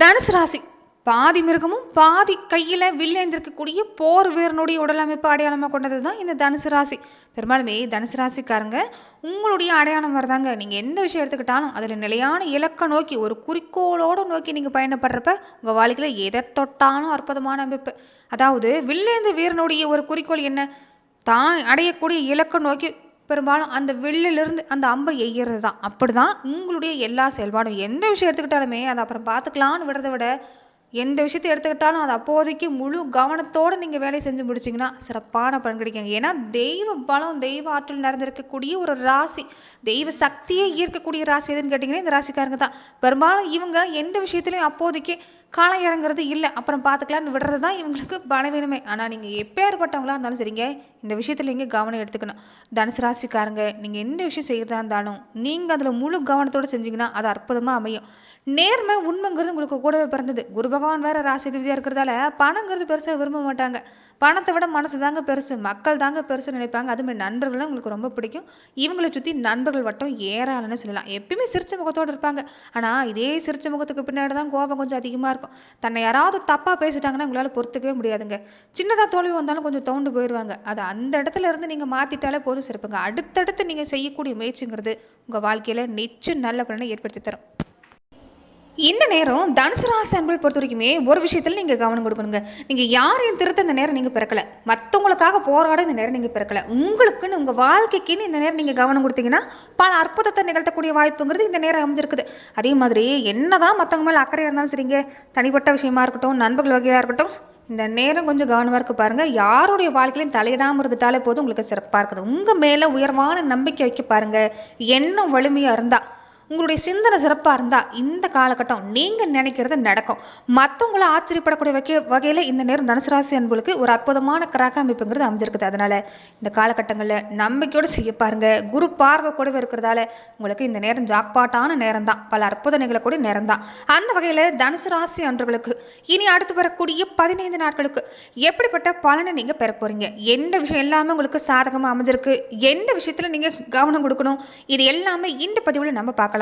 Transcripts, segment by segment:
தனுசு ராசி. பாதி மிருகமும் பாதி கையில வில்லேந்திருக்கக்கூடிய போர் வீரனுடைய உடலமைப்பு அடையாளமாக கொண்டது தான் இந்த தனுசு ராசி. பெரும்பாலுமே தனுசு ராசிக்காரங்க உங்களுடைய அடையாளம் வரதாங்க. நீங்க எந்த விஷயம் எடுத்துக்கிட்டாலும் அதுல நிலையான இலக்கை நோக்கி ஒரு குறிக்கோளோட நோக்கி நீங்க பயணப்படுறப்ப உங்க வாழ்க்கையில எதை தொட்டாலும் அற்புதமான அமைப்பு. அதாவது வில்லேந்து வீரனுடைய ஒரு குறிக்கோள் என்ன? தான் அடையக்கூடிய இலக்க நோக்கி பெரும்பாலும் அந்த வில்லிலிருந்து அந்த அம்பை எய்யறது தான் அப்படிதான் உங்களுடைய எல்லா செயல்பாடும். எந்த விஷயம் எடுத்துக்கிட்டாலுமே அதை அப்புறம் பார்த்துக்கலான்னு விடுறதை விட எந்த விஷயத்தை எடுத்துக்கிட்டாலும் அது அப்போதைக்கு முழு கவனத்தோட நீங்கள் வேலையை செஞ்சு முடிச்சிங்கன்னா சிறப்பான பலன் கிடைக்குங்க. ஏன்னா தெய்வ பலம் தெய்வ ஆற்றல் நிறைந்திருக்கக்கூடிய ஒரு ராசி தெய்வ சக்தியை ஈர்க்கக்கூடிய ராசி எதுன்னு கேட்டிங்கன்னா இந்த ராசிக்காரங்க தான். பெரும்பாலும் இவங்க எந்த விஷயத்துலையும் அப்போதைக்கு காலம் இறங்குறது இல்லை அப்புறம் பார்த்துக்கலான்னு விடுறது தான் இவங்களுக்கு பலவீனமே. ஆனால் நீங்கள் எப்பேற்பட்டவங்களா இருந்தாலும் சரிங்க இந்த விஷயத்தில் நீங்கள் கவனம் எடுத்துக்கணும். தனுசு ராசிக்காரங்க நீங்கள் எந்த விஷயம் செய்கிறதா இருந்தாலும் நீங்கள் அதில் முழு கவனத்தோடு செஞ்சீங்கன்னா அது அற்புதமாக அமையும். நேர்மை உண்மைங்கிறது உங்களுக்கு கூடவே பிறந்தது. குரு பகவான் வேற ராசி திவிதியாக இருக்கிறதால பணங்கிறது பெருசாக விரும்ப மாட்டாங்க. பணத்தை விட மனசு தாங்க பெருசு. மக்கள் தாங்க பெருசு நினைப்பாங்க. அதுமாதிரி நண்பர்களும் உங்களுக்கு ரொம்ப பிடிக்கும். இவங்களை சுற்றி நண்பர்கள் வட்டம் ஏறாளன்னு சொல்லலாம். எப்பயுமே சிரிச்ச முகத்தோடு இருப்பாங்க. ஆனால் இதே சிரிச்ச முகத்துக்கு பின்னாடி தான் கோபம் கொஞ்சம் அதிகமாக இருக்கும். தன்னை யாராவது தப்பாக பேசிட்டாங்கன்னா உங்களால் பொறுத்துக்கவே முடியாதுங்க. சின்னதாக தோல்வி வந்தாலும் கொஞ்சம் தோண்டு போயிடுவாங்க அதை அந்த இடத்துல இருந்து நீங்கள் மாற்றிட்டாலே போதும் சிறப்புங்க. அடுத்தடுத்து நீங்கள் செய்யக்கூடிய முயற்சிங்கிறது உங்கள் வாழ்க்கையில் நிச்சயம் நல்ல பலனை ஏற்படுத்தி தரும். இந்த நேரம் தனுசு அன்புகள் பொறுத்த வரைக்குமே ஒரு விஷயத்தில் நீங்கள் கவனம் கொடுக்கணுங்க. நீங்கள் யாரையும் திருத்த இந்த நேரம் நீங்கள் பிறக்கல. மற்றவங்களுக்காக போராட இந்த நேரம் நீங்கள் பிறக்கலை. உங்களுக்குன்னு உங்கள் வாழ்க்கைக்குன்னு இந்த நேரம் நீங்கள் கவனம் கொடுத்தீங்கன்னா பல அற்புதத்தை நிகழ்த்தக்கூடிய வாய்ப்புங்கிறது இந்த நேரம் அமைஞ்சிருக்குது. அதே மாதிரி என்னதான் மற்றவங்க மேலே அக்கறையாக இருந்தாலும் சரிங்க. தனிப்பட்ட விஷயமா இருக்கட்டும் நண்பர்கள் வகையாக இருக்கட்டும் இந்த நேரம் கொஞ்சம் கவனமாக இருக்க பாருங்க. யாருடைய வாழ்க்கையிலும் தலையிடாமல் இருந்துட்டாலே போதும் உங்களுக்கு சிறப்பாக இருக்குது. உங்கள் மேலே உயர்வான நம்பிக்கை வைக்க பாருங்க. எண்ணம் வலிமையாக இருந்தால் உங்களுடைய சிந்தனை சிறப்பாக இருந்தால் இந்த காலகட்டம் நீங்கள் நினைக்கிறது நடக்கும். மற்றவங்கள ஆச்சரியப்படக்கூடிய வகை வகையில் இந்த நேரம் தனுசுராசி அன்புகளுக்கு ஒரு அற்புதமான கிராக அமைப்புங்கிறது அமைஞ்சிருக்குது. அதனால இந்த காலகட்டங்களில் நம்பிக்கையோடு செய்ய பாருங்க. குரு பார்வை கூடவே இருக்கிறதால உங்களுக்கு இந்த நேரம் ஜாக்பாட்டான நேரம் தான் பல அற்புத நிகழக்கூடிய நேரம் தான் அந்த வகையில் தனுசு ராசி அன்பர்களுக்கு இனி அடுத்து வரக்கூடிய பதினைந்து நாட்களுக்கு எப்படிப்பட்ட பலனை நீங்கள் பெற போகிறீங்க எந்த விஷயம் எல்லாமே உங்களுக்கு சாதகமாக அமைஞ்சிருக்கு? எந்த விஷயத்தில் நீங்கள் கவனம் கொடுக்கணும்? இது எல்லாமே இந்த பதிவில் நம்ம பார்க்கலாம்.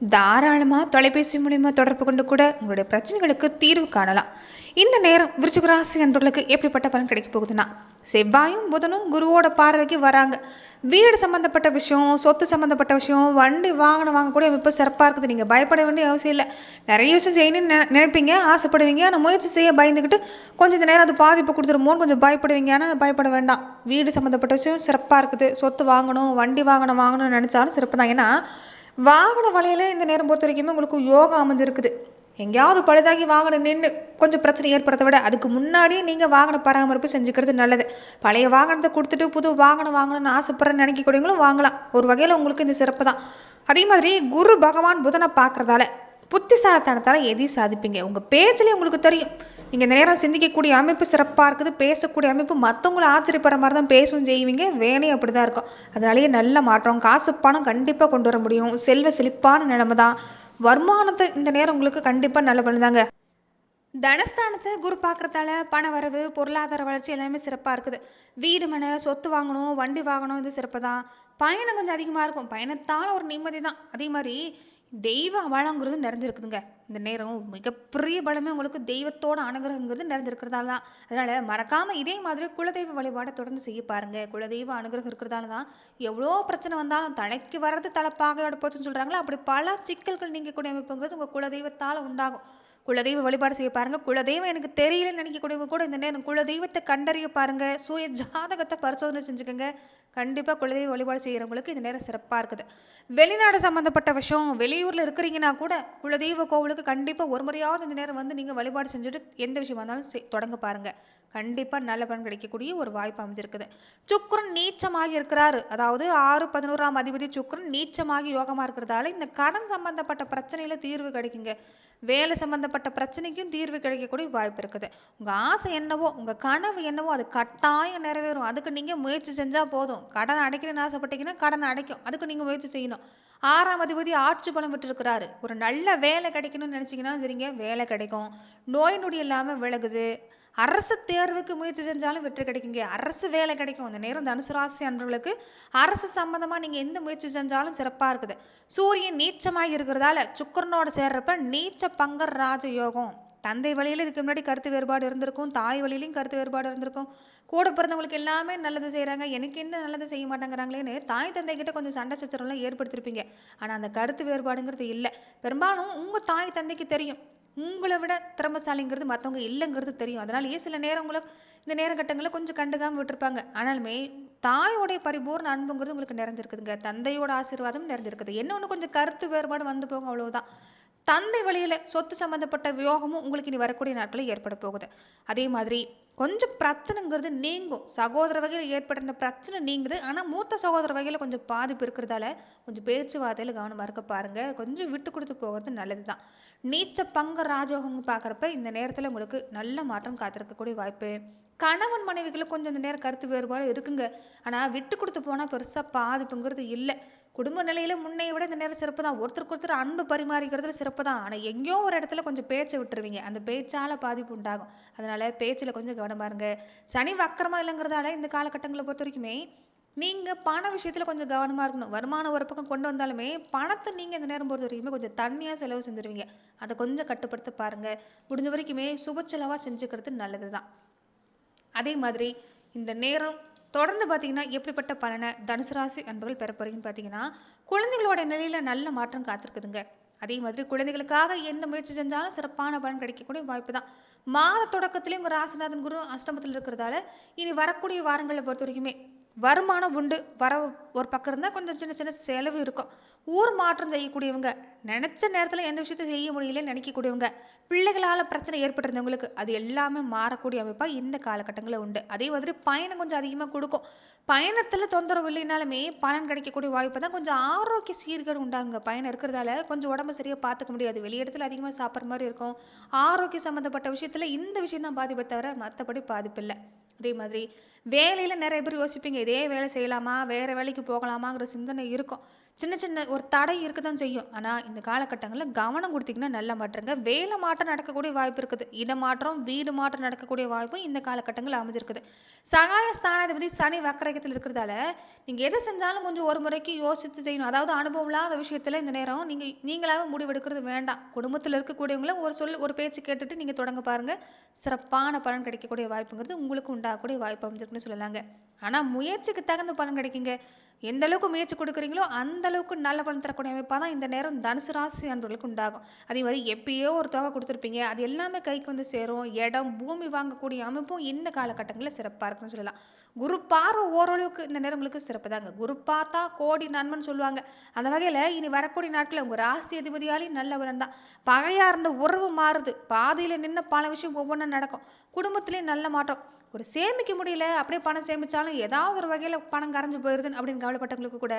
தாராளமாக தொலைபேசி மூலியமா தொடர்பு கொண்டு கூட உங்களுடைய பிரச்சனைகளுக்கு தீர்வு காணலாம். இந்த நேரம் விருச்சிகராசி என்பவர்களுக்கு எப்படிப்பட்ட பலன் கிடைக்க போகுதுன்னா செவ்வாயும் புதனும் குருவோட பார்வைக்கு வராங்க. வீடு சம்பந்தப்பட்ட விஷயம் சொத்து சம்பந்தப்பட்ட விஷயம் வண்டி வாகனம் வாங்கக்கூடிய அமைப்பு சிறப்பாக இருக்குது. நீங்கள் பயப்பட வேண்டிய அவசியம் இல்லை. நிறைய விஷயம் செய்யணும்னு நினை நினைப்பீங்க ஆசைப்படுவீங்க. ஆனால் முயற்சி செய்ய பயந்துக்கிட்டு கொஞ்சம் இந்த நேரம் அது பாதிப்பு கொடுத்துருமோன்னு கொஞ்சம் பயப்படுவீங்க. ஆனால் பயப்பட வேண்டாம். வீடு சம்மந்தப்பட்ட விஷயம் சிறப்பாக இருக்குது. சொத்து வாங்கணும் வண்டி வாகனம் வாங்கணும்னு நினச்சாலும் சிறப்பு தான் ஏன்னா வாகன வலையில இந்த நேரம் பொறுத்த வரைக்குமே உங்களுக்கு யோகா அமைஞ்சிருக்குது. எங்கேயாவது பழுதாகி வாகனம் நின்று கொஞ்சம் பிரச்சனை ஏற்படுத்த விட அதுக்கு முன்னாடியே நீங்கள் வாகன பராமரிப்பு செஞ்சுக்கிறது நல்லது. பழைய வாகனத்தை கொடுத்துட்டு புது வாகனம் வாங்கணும்னு ஆசைப்படுற நினைக்கக்கூடியவங்களும் வாங்கலாம். ஒரு வகையில் உங்களுக்கு இந்த சிறப்பு தான். அதே மாதிரி குரு பகவான் புதனை பார்க்கறதால புத்திசாலத்தனத்தால் எதையும் சாதிப்பீங்க. உங்கள் பேச்சிலே உங்களுக்கு தெரியும். நீங்கள் இந்த நேரம் சிந்திக்கக்கூடிய அமைப்பு சிறப்பாக இருக்குது. பேசக்கூடிய அமைப்பு மற்றவங்களை ஆச்சரியப்படுற மாதிரி தான் பேசவும் செய்வீங்க. வேலையும் அப்படிதான் இருக்கும். அதனாலேயே நல்ல மாற்றம் காசு பணம் கண்டிப்பாக கொண்டு வர முடியும். செல்வ செழிப்பான நிலைமை தான் வருமானத்தை இந்த நேரம் உங்களுக்கு கண்டிப்பாக நல்ல பண்ணுதாங்க தனஸ்தானத்தை குரு பார்க்குறதால பண வரவு பொருளாதார வளர்ச்சி எல்லாமே சிறப்பாக இருக்குது. வீடு மனை சொத்து வாங்கணும் வண்டி வாங்கணும் இது சிறப்பு தான் பயணம் கொஞ்சம் அதிகமாக இருக்கும். பயணத்தால் ஒரு நிம்மதி தான் அதே மாதிரி தெய்வ வளங்கிறது நிறைஞ்சிருக்குதுங்க. இந்த நேரம் மிகப்பெரிய பலமே உங்களுக்கு தெய்வத்தோட அனுகிரகங்கிறது நிறைஞ்சிருக்கிறதால தான். அதனால மறக்காம இதே மாதிரி குலதெய்வ வழிபாடை தொடர்ந்து செய்ய பாருங்க. குலதெய்வ அனுகிரகம் இருக்கிறதால தான் எவ்வளோ பிரச்சனை வந்தாலும் தலைக்கு வர்றது தலைப்பாக போச்சுன்னு சொல்றாங்களா அப்படி பல சிக்கல்கள் நீங்கக்கூடிய அமைப்புங்கிறது உங்க குலதெய்வத்தால உண்டாகும். குலதெய்வ வழிபாடு செய்ய பாருங்க. குலதெய்வம் எனக்கு தெரியலன்னு நினைக்கக்கூடியவங்க கூட இந்த நேரம் குலதெய்வத்தை கண்டறிய பாருங்க. சுய ஜாதகத்தை பரிசோதனை செஞ்சுக்கோங்க. கண்டிப்பாக குலதெய்வ வழிபாடு செய்கிறவங்களுக்கு இந்த நேரம் சிறப்பாக இருக்குது. வெளிநாடு சம்மந்தப்பட்ட விஷயம் வெளியூரில் இருக்கிறீங்கன்னா கூட குலதெய்வ கோவிலுக்கு கண்டிப்பாக ஒரு முறையாவது இந்த நேரம் வந்து நீங்கள் வழிபாடு செஞ்சுட்டு எந்த விஷயமா இருந்தாலும் தொடங்க பாருங்க. கண்டிப்பாக நல்ல பலன் கிடைக்கக்கூடிய ஒரு வாய்ப்பு அமைஞ்சிருக்குது. சுக்கிரன் நீச்சமாகி இருக்கிறாரு. அதாவது ஆறு பதினோராம் அதிபதி சுக்கிரன் நீச்சமாகி யோகமாக இருக்கிறதால இந்த கடன் சம்பந்தப்பட்ட பிரச்சனையில் தீர்வு கிடைக்குங்க. வேலை சம்பந்தப்பட்ட பிரச்சனைக்கும் தீர்வு கிடைக்கக்கூடிய வாய்ப்பு இருக்குது. உங்க ஆசை என்னவோ உங்க கனவு என்னவோ அது கட்டாயம் நிறைவேறும். அதுக்கு நீங்க முயற்சி செஞ்சா போதும். கடன் அடைக்கணும்னு ஆசைப்பட்டீங்கன்னா கடன் அடைக்கும். அதுக்கு நீங்க முயற்சி செய்யணும். ஆறாம் அதிபதி ஆட்சி பலம் விட்டுருக்கிறாரு ஒரு நல்ல வேலை கிடைக்கணும்னு நினைச்சீங்கன்னா சரிங்க வேலை கிடைக்கும். நோய் நொடி இல்லாம விலகுது. அரசு தேர்வுக்கு முயற்சி செஞ்சாலும் வெற்றி கிடைக்குங்க. அரசு வேலை கிடைக்கும். இந்த நேரம் தனுசு ராசி அன்பர்களுக்கு அரசு சம்பந்தமா நீங்க எந்த முயற்சி செஞ்சாலும் சிறப்பா இருக்குது. சூரியன் நீச்சமாக இருக்கிறதால சுக்கரனோட சேர்றப்ப நீச்ச பங்கர் ராஜ யோகம். தந்தை வழியில இதுக்கு முன்னாடி கருத்து வேறுபாடு இருந்திருக்கும். தாய் வழியிலையும் கருத்து வேறுபாடு இருந்திருக்கும். கூட பிறந்தவங்களுக்கு எல்லாமே நல்லது செய்கிறாங்க எனக்கு என்ன நல்லது செய்ய மாட்டேங்கிறாங்களேன்னு தாய் தந்தை கிட்ட கொஞ்சம் சண்டை சச்சரவுலாம் ஏற்படுத்திருப்பீங்க. ஆனா அந்த கருத்து வேறுபாடுங்கிறது இல்லை. பெரும்பாலும் உங்க தாய் தந்தைக்கு தெரியும். உங்களை விட திறமசாலிங்கிறது மற்றவங்க இல்லைங்கிறது தெரியும். அதனாலயே சில நேரம் உங்களை இந்த நேரகட்டங்களில் கொஞ்சம் கண்டுக்காமல் விட்டுருப்பாங்க. ஆனாலுமே தாயோடைய பரிபூர்ண அன்புங்கிறது உங்களுக்கு நிறைஞ்சிருக்குதுங்க. தந்தையோட ஆசீர்வாதம் நிறைஞ்சிருக்குது. என்ன ஒன்று கொஞ்சம் கருத்து வேறுபாடு வந்து போகும் அவ்வளவுதான். தந்தை வழியில சொத்து சம்பந்தப்பட்ட வியோகமும் உங்களுக்கு இனி வரக்கூடிய நாட்களில் ஏற்பட போகுது. அதே மாதிரி கொஞ்சம் பிரச்சனைங்கிறது நீங்கும். சகோதர வகையில் ஏற்பட்ட பிரச்சனை நீங்குது. ஆனால் மூத்த சகோதர வகையில் கொஞ்சம் பாதிப்பு இருக்கிறதால கொஞ்சம் பேச்சுவார்த்தையில் கவனமாக இருக்க பாருங்க. கொஞ்சம் விட்டு கொடுத்து போகிறது நல்லதுதான். நீச்ச பங்கு ராஜயோகம் பார்க்குறப்ப இந்த நேரத்தில் உங்களுக்கு நல்ல மாற்றம் காத்திருக்கக்கூடிய வாய்ப்பு. கணவன் மனைவிகளும் கொஞ்சம் இந்த நேரம் கருத்து வேறுபாடு இருக்குங்க. ஆனால் விட்டு கொடுத்து போனால் பெருசாக பாதிப்புங்கிறது இல்லை. குடும்ப நிலையில முன்னைய விட இந்த நேரம் சிறப்பு தான் ஒருத்தருக்கு ஒருத்தர் அன்பு பரிமாறிக்கிறதுல சிறப்பு தான் ஆனால் எங்கேயோ ஒரு இடத்துல கொஞ்சம் பேச்சை விட்டுருவீங்க. அந்த பேச்சால பாதிப்பு உண்டாகும். அதனால பேச்சில் கொஞ்சம் கவனமா இருங்க. சனி வக்கரமா இல்லைங்கிறதால இந்த காலகட்டங்களை பொறுத்த வரைக்குமே நீங்கள் பண விஷயத்தில் கொஞ்சம் கவனமாக இருக்கணும். வருமானம் ஒரு பக்கம் கொண்டு வந்தாலுமே பணத்தை நீங்கள் இந்த நேரம் பொறுத்த வரைக்குமே கொஞ்சம் தண்ணியாக செலவு செஞ்சிருவீங்க. அதை கொஞ்சம் கட்டுப்படுத்த பாருங்கள் முடிஞ்ச வரைக்குமே சுப செலவாக செஞ்சுக்கிறது நல்லது தான் அதே மாதிரி இந்த நேரம் தொடர்ந்து பார்த்தீங்கன்னா எப்படிப்பட்ட பலனை தனுசு ராசி அன்பர்கள் பெற போறீங்கன்னு பார்த்தீங்கன்னா குழந்தைகளோட நிலையில நல்ல மாற்றம் காத்திருக்குதுங்க. அதே மாதிரி குழந்தைகளுக்காக எந்த முயற்சி செஞ்சாலும் சிறப்பான பலன் கிடைக்கக்கூடிய வாய்ப்பு தான். மாத தொடக்கத்திலேயும் ராசிநாதன் குரு அஷ்டமத்தில் இருக்கிறதால இனி வரக்கூடிய வாரங்களை பொறுத்த வரைக்குமே வருமானம் உண்டு. வர ஒரு பக்கம் இருந்தால் கொஞ்சம் சின்ன சின்ன செலவு இருக்கும். ஊர் மாற்றம் செய்யக்கூடியவங்க நினச்ச நேரத்தில் எந்த விஷயத்தையும் செய்ய முடியலன்னு நினைக்கக்கூடியவங்க பிள்ளைகளால் பிரச்சனை ஏற்பட்டிருந்தவங்களுக்கு அது எல்லாமே மாறக்கூடிய அமைப்பாக இந்த காலகட்டங்களில் உண்டு. அதே மாதிரி பயணம் கொஞ்சம் அதிகமாக கொடுக்கும். பயணத்தில் தொந்தரவு இல்லைனாலுமே பலன் கிடைக்கக்கூடிய வாய்ப்பு தான். கொஞ்சம் ஆரோக்கிய சீர்கேடு உண்டாங்க. பயணம் இருக்கிறதால கொஞ்சம் உடம்பு சரியாக பார்த்துக்க முடியாது. வெளியிடத்தில் அதிகமாக சாப்பிட்ற மாதிரி இருக்கும். ஆரோக்கிய சம்மந்தப்பட்ட விஷயத்துல இந்த விஷயம் தான் பாதிப்பை தவிர மற்றபடி பாதிப்பு இல்லை. அதே மாதிரி வேலையில் நிறைய பேர் யோசிப்பீங்க இதே வேலை செய்யலாமா வேறு வேலைக்கு போகலாமாங்கிற சிந்தனை இருக்கும். சின்ன சின்ன ஒரு தடை இருக்கதான் செய்யும். ஆனால் இந்த காலகட்டங்களில் கவனம் கொடுத்தீங்கன்னா நல்ல மாற்றங்க. வேலை மாற்றம் நடக்கக்கூடிய வாய்ப்பு இருக்குது. இடமாற்றம் வீடு மாற்றம் நடக்கக்கூடிய வாய்ப்பும் இந்த காலகட்டங்களில் அமைஞ்சிருக்குது. சகாய ஸ்தானாதிபதி சனி வக்கரகத்தில் இருக்கிறதால நீங்கள் எதை செஞ்சாலும் கொஞ்சம் ஒரு முறைக்கு யோசித்து செய்யணும். அதாவது அனுபவம் இல்லாத விஷயத்தில் இந்த நேரம் நீங்கள் நீங்களாகவே முடிவெடுக்கிறது வேண்டாம். குடும்பத்தில் இருக்கக்கூடியவங்கள ஒரு சொல் ஒரு பேச்சு கேட்டுட்டு நீங்கள் தொடங்க பாருங்கள் சிறப்பான பலன் கிடைக்கக்கூடிய வாய்ப்புங்கிறது உங்களுக்கு உண்டாகக்கூடிய வாய்ப்பு அமைஞ்சிருக்குன்னு சொல்லலாங்க. ஆனா முயற்சிக்கு தகுந்த பலன் கிடைக்குங்க. எந்த அளவுக்கு முயற்சி கொடுக்குறீங்களோ அந்த அளவுக்கு நல்ல பலன் தரக்கூடிய அமைப்பாக தான் இந்த நேரம் தனுசு ராசி அன்பர்களுக்கு உண்டாகும். அதே மாதிரி எப்பயோ ஒரு தொகை கொடுத்துருப்பீங்க. அது எல்லாமே கைக்கு வந்து சேரும். இடம் பூமி வாங்கக்கூடிய அமைப்பும் இந்த காலகட்டங்களில் சிறப்பாக இருக்குன்னு சொல்லலாம். குரு பார்வை ஓரளவுக்கு இந்த நேரம் உங்களுக்கு சிறப்பு தாங்க குரு பார்த்தா கோடி நன்மைன்னு சொல்லுவாங்க. அந்த வகையில இனி வரக்கூடிய நாட்களில் உங்க ராசி அதிபதியாலையும் நல்லவரன் தான். பகையா இருந்த உறவு மாறுது. பாதையில் நின்ன பல விஷயம் ஒவ்வொன்றும் நடக்கும். குடும்பத்திலயும் நல்ல மாற்றம். ஒரு சேமிக்க முடியல அப்படியே பணம் சேமித்தாலும் ஏதாவது ஒரு வகையில் பணம் கரைஞ்சு போயிருதுன்னு அப்படின்னு கவலைப்பட்டவங்களுக்கு கூட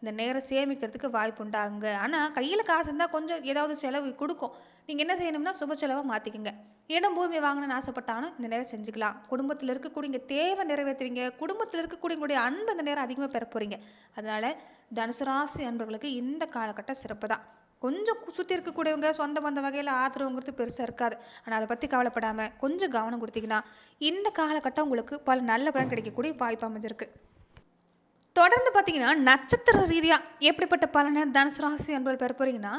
இந்த நேரம் சேமிக்கிறதுக்கு வாய்ப்பு உண்டாகுங்க. ஆனால் கையில் காசு இருந்தால் கொஞ்சம் ஏதாவது செலவு கொடுக்கும். நீங்கள் என்ன செய்யணும்னா சுப செலவாக மாற்றிக்கங்க இடம் பூமி வாங்கணும்னு ஆசைப்பட்டாலும் இந்த நேரம் செஞ்சுக்கலாம். குடும்பத்தில் இருக்கக்கூடிய தேவை நிறைவேற்றுவீங்க. குடும்பத்தில் இருக்கக்கூடிய அன்பு இந்த நேரம் அதிகமாக பெற போகிறீங்க அதனால தனுசு ராசி அன்பர்களுக்கு இந்த காலகட்டம் சிறப்பு தான் கொஞ்சம் சுற்றி சுத்தி இருக்கக்கூடியவங்க சொந்த பந்த வகையில ஆதரவுங்கிறது பெருசா இருக்காது. ஆனா அதை பத்தி கவலைப்படாம கொஞ்சம் கவனம் கொடுத்தீங்கன்னா இந்த காலகட்டம் உங்களுக்கு பல நல்ல பலன் கிடைக்கக்கூடிய வாய்ப்பு அமைஞ்சிருக்கு. தொடர்ந்து பார்த்தீங்கன்னா நட்சத்திர ரீதியா எப்படிப்பட்ட பலனை தனுசு ராசி என்பது பெற போறீங்கன்னா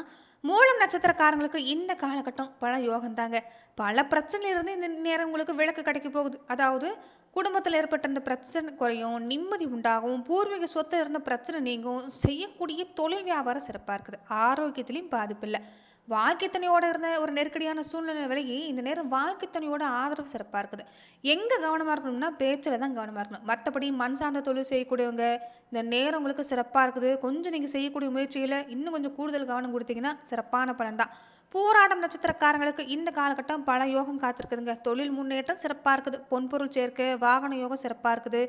மூலம் நட்சத்திரக்காரங்களுக்கு இந்த காலகட்டம் பல யோகம் தாங்க பல பிரச்சனையிலிருந்து இந்த நேரம் உங்களுக்கு விளக்கு கிடைக்க போகுது. அதாவது குடும்பத்தில் ஏற்பட்ட இந்த பிரச்சனை குறையும் நிம்மதி உண்டாகும் பூர்வீக சொத்து இருந்த பிரச்சனை நீங்கும் செய்யக்கூடிய தொழில் வியாபாரம் சிறப்பாக இருக்குது. ஆரோக்கியத்திலையும் பாதிப்பு இல்லை. வாழ்க்கை துணையோட இருந்த ஒரு நெருக்கடியான சூழ்நிலை விலகி இந்த நேரம் வாழ்க்கை துணையோட ஆதரவு சிறப்பாக இருக்குது. எங்க கவனமா இருக்கணும்னா பேச்சில் தான் கவனமா இருக்கணும். மற்றபடி மண் சார்ந்த தொழில் செய்யக்கூடியவங்க இந்த நேரம் உங்களுக்கு சிறப்பா இருக்குது. கொஞ்சம் நீங்க செய்யக்கூடிய முயற்சியில இன்னும் கொஞ்சம் கூடுதல் கவனம் கொடுத்தீங்கன்னா சிறப்பான பலன் தான். போராட்டம் நட்சத்திரக்காரங்களுக்கு இந்த காலகட்டம் பல யோகம் காத்திருக்குதுங்க. தொழில் முன்னேற்றம் சிறப்பாக இருக்குது. பொன்பொருள் சேர்க்கை வாகன யோகம் சிறப்பாக இருக்குது.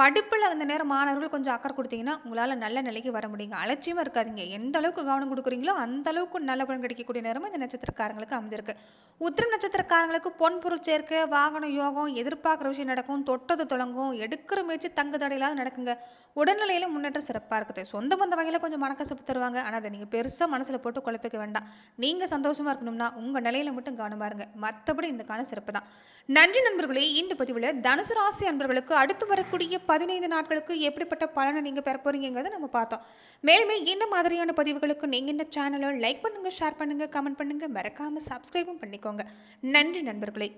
படிப்பில் அந்த நேரம் மாணவர்கள் கொஞ்சம் அக்கறை கொடுத்தீங்கன்னா உங்களால் நல்ல நிலைக்கு வர முடியுங்க. அலட்சியமாக இருக்காதீங்க. எந்த அளவுக்கு கவனம் கொடுக்குறீங்களோ அந்த அளவுக்கு நல்ல பலன் கிடைக்கக்கூடிய நேரமும் இந்த நட்சத்திரக்காரங்களுக்கு அமைஞ்சிருக்கு. உத்திரம் நட்சத்திரக்காரங்களுக்கு பொன் பொருள் சேர்க்கை வாகன யோகம் எதிர்பார்க்குற விஷயம் நடக்கும் தொட்டது தொடங்கும் எடுக்கிற முயற்சி தங்கு தடையில்லாத நடக்குங்க. உடல்நிலையில முன்னேற்றம் சிறப்பாக இருக்குது. சொந்த பந்த வகையில் கொஞ்சம் மனக்கசப்பு தருவாங்க. ஆனால் அதை நீங்கள் பெருசாக மனசில் போட்டு குழப்பிக்க வேண்டாம். நீங்கள் சந்தோஷமாக இருக்கணும்னா உங்கள் நிலையில மட்டும் கவனம் இருங்க. மற்றபடி இந்த காலம் சிறப்பு தான் நன்றி நண்பர்களே இந்த பதிவில் தனுசு ராசி அன்பர்களுக்கு அடுத்து வரக்கூடிய பதினைந்து நாட்களுக்கு எப்படிப்பட்ட பலனை நீங்க பெற போறீங்கிறத நம்ம பார்த்தோம். மேலுமே இந்த மாதிரியான பதிவுகளுக்கு நீங்க இந்த சேனலை லைக் பண்ணுங்க ஷேர் பண்ணுங்க கமெண்ட் பண்ணுங்க. மறக்காம சப்ஸ்கிரைபும் பண்ணிக்கோங்க. நன்றி நண்பர்களே.